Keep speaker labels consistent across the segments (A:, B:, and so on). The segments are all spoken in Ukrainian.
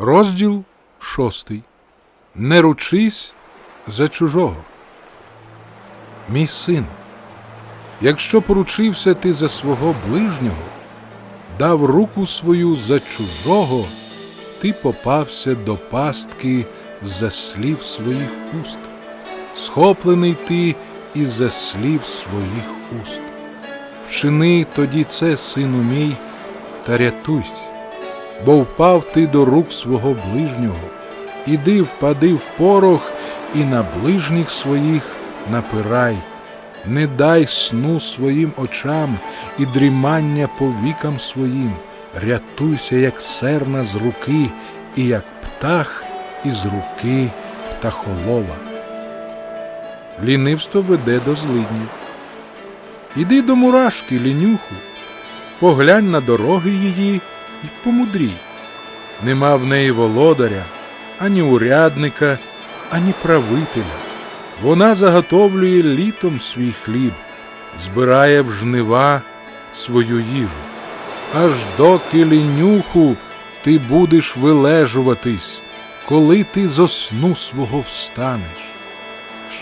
A: Розділ шостий. Не ручись за чужого. Мій сину, якщо поручився ти за свого ближнього, дав руку свою за чужого, ти попався до пастки за слів своїх уст, схоплений ти із-за слів своїх уст. Вчини тоді це, сину мій, та рятуйся бо впав ти до рук свого ближнього, іди впади в порох і на ближніх своїх напирай, не дай сну своїм очам і дрімання повікам своїм, рятуйся, як серна з руки, і як птах із руки птахолова. Лінивство веде до злиднів. Іди до мурашки, лінюху, поглянь на дороги її і помудрій. Нема в неї володаря, ані урядника, ані правителя. Вона заготовлює літом свій хліб, збирає в жнива свою їжу. Аж доки лінюху ти будеш вилежуватись, коли ти зо сну свого встанеш.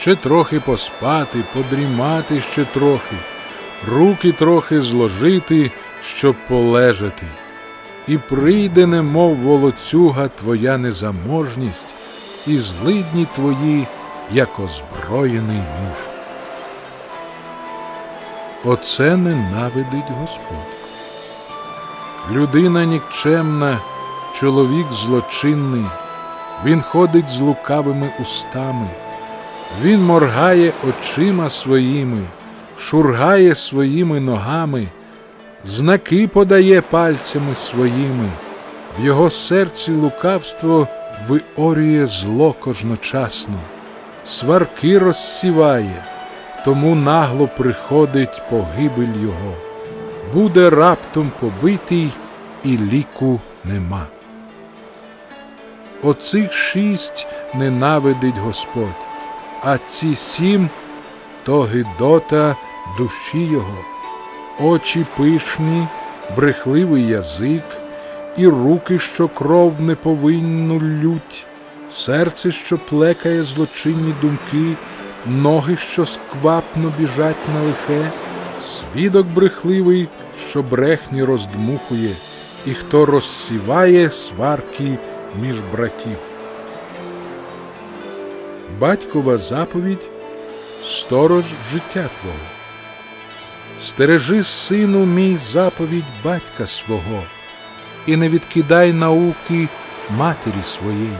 A: Ще трохи поспати, подрімати ще трохи, руки трохи зложити, щоб полежати і прийде, немов волоцюга, твоя незаможність, і злидні твої, як озброєний муж. Оце ненавидить Господь. Людина нікчемна, чоловік злочинний, він ходить з лукавими устами, він моргає очима своїми, шургає своїми ногами знаки подає пальцями своїми, в його серці лукавство виорює зло кожночасно, сварки розсіває, тому нагло приходить погибель його, буде раптом побитий, і ліку нема. Оцих шість ненавидить Господь, а ці сім то гидота душі його очі пишні, брехливий язик, і руки, що кров неповинну лють, серце, що плекає злочинні думки, ноги, що сквапно біжать на лихе, свідок брехливий, що брехні роздмухує, і хто розсіває сварки між братів. Батькова заповідь сторож життя Твого. Стережи, сину мій, заповідь батька свого, і не відкидай науки матері своєї,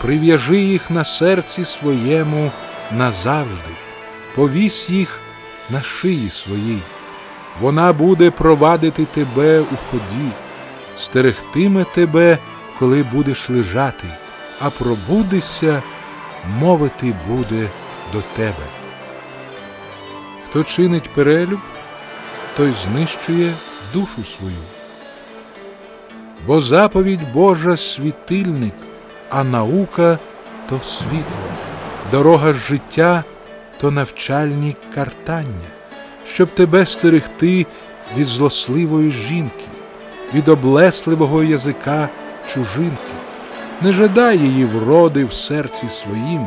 A: прив'яжи їх на серці своєму назавжди, повісь їх на шиї своїй. Вона буде провадити тебе у ході, стерегтиме тебе, коли будеш лежати, а пробудешся, мовити буде до тебе. Хто чинить перелюб, той знищує душу свою. Бо заповідь Божа світильник, а наука то світло, дорога життя то навчальні картання, щоб тебе стерегти від злосливої жінки, від облесливого язика чужинки. Не жадай її вроди в серці своїм,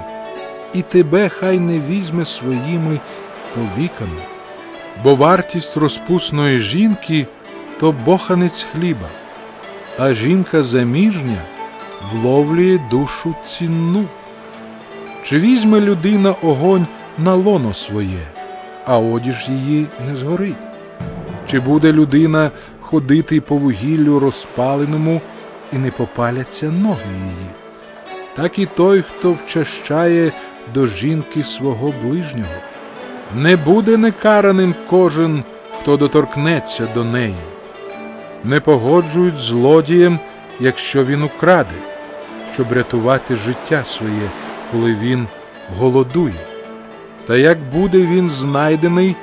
A: і тебе хай не візьме своїми повіками, бо вартість розпусної жінки то боханець хліба, а жінка заміжня вловлює душу цінну. Чи візьме людина огонь на лоно своє, а одіж її не згорить? Чи буде людина ходити по вугіллю розпаленому і не попаляться ноги її? Так і той, хто вчащає до жінки свого ближнього. Не буде некараним кожен, хто доторкнеться до неї. Не погоджують злодієм, якщо він украде, щоб рятувати життя своє, коли він голодує. Та як буде він знайдений,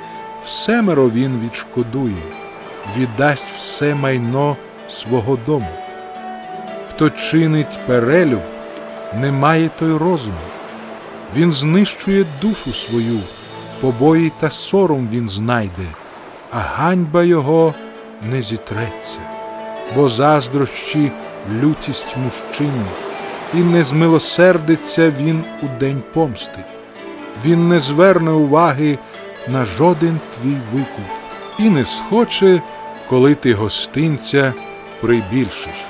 A: всемеро він відшкодує, віддасть все майно свого дому. Хто чинить перелюб, не має той розуму, він знищує душу свою побої та сором він знайде, а ганьба його не зітреться, бо заздрощі лютість мужчини, і не змилосердиться він у день помсти. Він не зверне уваги на жоден твій викуп і не схоче, коли ти гостинця прибільшиш.